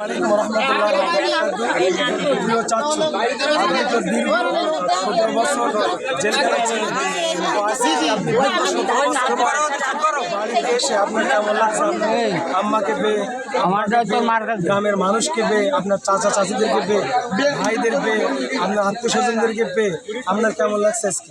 আলাইকুম রহমতুল্লাহ প্রিয় চাচ্ছু আপনি তো দীর্ঘ সতেরো বছর জেল খেটেছেন তো আজকে আপনি দীর্ঘ সতেরো বছর পর বাড়িতে এসে আপনার কেমন লাগছে আম্মাকে পেয়ে আমারটাও তো গ্রামের মানুষকে পেয়ে আপনার চাচা চাচিদেরকে পেয়ে ভাইদের পেয়ে আপনার আত্মীয় স্বজনদেরকে পেয়ে আপনার কেমন লাগছে আজকে?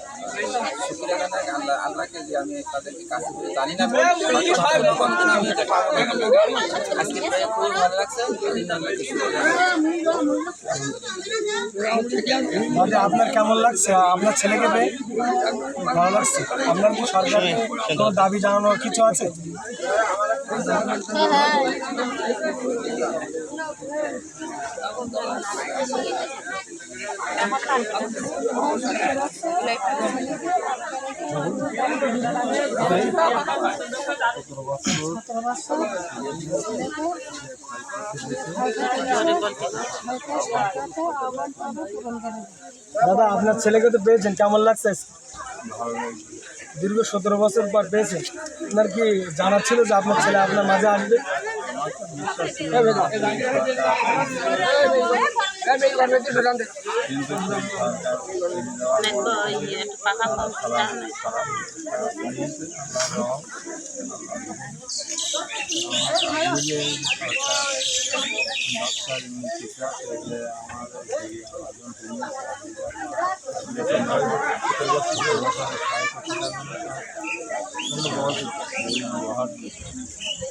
আপনার অনুভূতি আল্লাহকে যে আমি তাদেরকে কাছে করে জানি না আজকে পেয়ে খুবই ভালো লাগছে এই জন্য আল্লাহকে শুকরিয়া। দাদা আপনার কেমন লাগছে আপনার ছেলেকে পেয়ে ভালো লাগছে আপনার কি সরকারের কোনো দাবি জানানোর কিছু আছে দাদা, আপনার ছেলেকে তো পেয়েছেন, কেমন লাগছে? দীর্ঘ সতেরো বছর পর পেয়েছেন আপনার কি জানা ছিল যে আপনার ছেলে আপনার মাঝে আসবে?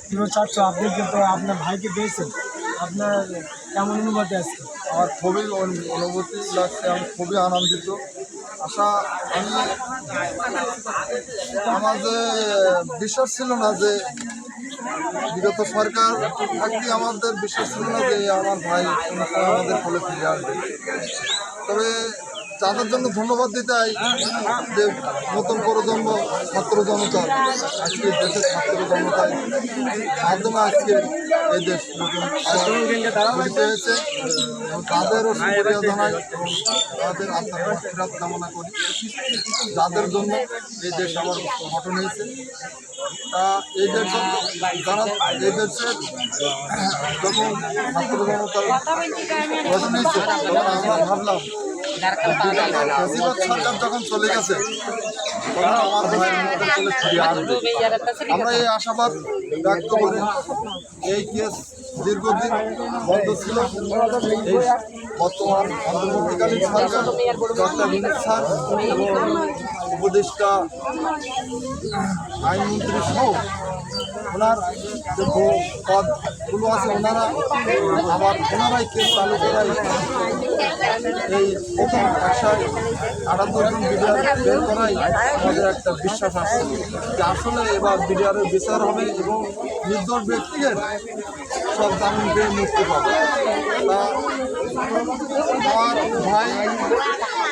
প্রিয় ছাত্র আপনি কিন্তু আপনার ভাইকে পেয়েছেন আপনার কেমন অনুভূতি আছে? আমার খুবই অনু- অনুভূতি লাগছে, আমি খুবই আনন্দিত। আশা, আমি আমার যে বিশ্বাস ছিল না যে বিগত সরকার থাকতে আমাদের বিশ্বাস ছিল না যে আমার ভাই আমাদের ফলে ফিরে আসবে। তবে তাদের জন্য ধন্যবাদ দিতে চাই, যে নতুন প্রজন্ম, ছাত্র জনতা, আজকে দেশের ছাত্র জনতায় মাধ্যমে আজকে এই দেশ গঠিত হয়েছে তাদেরও সুক্রিয়া জানাই তাদের আত্মার কামনা করি। যাদের জন্য এই দেশ আবার গঠন হয়েছে। তা এই দেশ যারা এই দেশের যখন ছাত্র জনতার গঠন হয়েছে, তখন আমরা ভাবলাম চলে গেছে আমার আমরা এই আশাবাদ ব্যক্ত করি। এই কেস দীর্ঘদিন বন্ধ ছিল। বর্তমান উপদেষ্টা, আইনমন্ত্রী সহ ওনার যে পদগুলো আছে ওনারা, আবার ওনারাই কেস চালু করাই এই প্রথম আশায় আটাত্তর জন বিডিআর বের করাই আমাদের একটা বিশ্বাস আছে যে আসলে এবার বিডিআরের বিচার হবে এবং নির্দোষ ব্যক্তিদের সব জামিন পেয়ে মুক্তি পাবে। আমার ভাই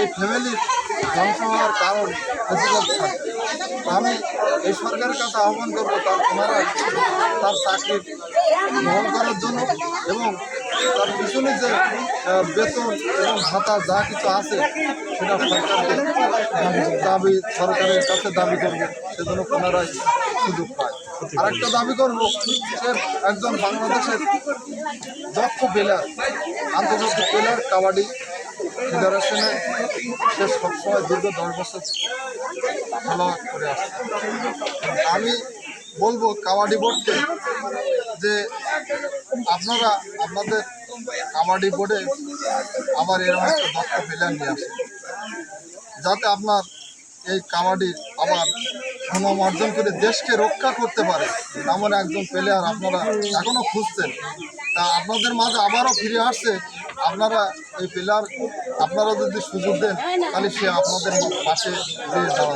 এই ফ্যামিলি ধ্বংস হওয়ার কারণ থাকে আমি এই সরকারের কাছে আহ্বান করব তার ওনারা তার চাকরি গ্রহণ করার জন্য এবং তার পিছনে যে বেতন এবং ভাতা যা কিছু আছে সেটা সরকারকে দাবি, সরকারের কাছে দাবি করব, সেজন্য পুনরায় সুযোগ পায়। আরেকটা দাবি করব, সে একজন বাংলাদেশের দক্ষ প্লেয়ার, আন্তর্জাতিক প্লেয়ার, কাবাডি ফেডারেশনে সে সবসময় দীর্ঘ দশ বছর খেলা করে আসছে আমি বলব কাবাডি বোর্ডকে যে আপনারা আপনাদের কাবাডি বোর্ডে আবার এরকম একটা দক্ষ প্লেয়ার নিয়ে আসেন। যাতে আপনার এই কাবাডি আবার সুনাম অর্জন করে দেশকে রক্ষা করতে পারে এমন একজন প্লেয়ার আপনারা এখনও খুঁজছেন। তা আপনাদের মাঝে আবারও ফিরে আসছে। আপনারা এই প্লেয়ার আপনারা যদি সুযোগ দেন তাহলে সে আপনাদের পাশে যাওয়া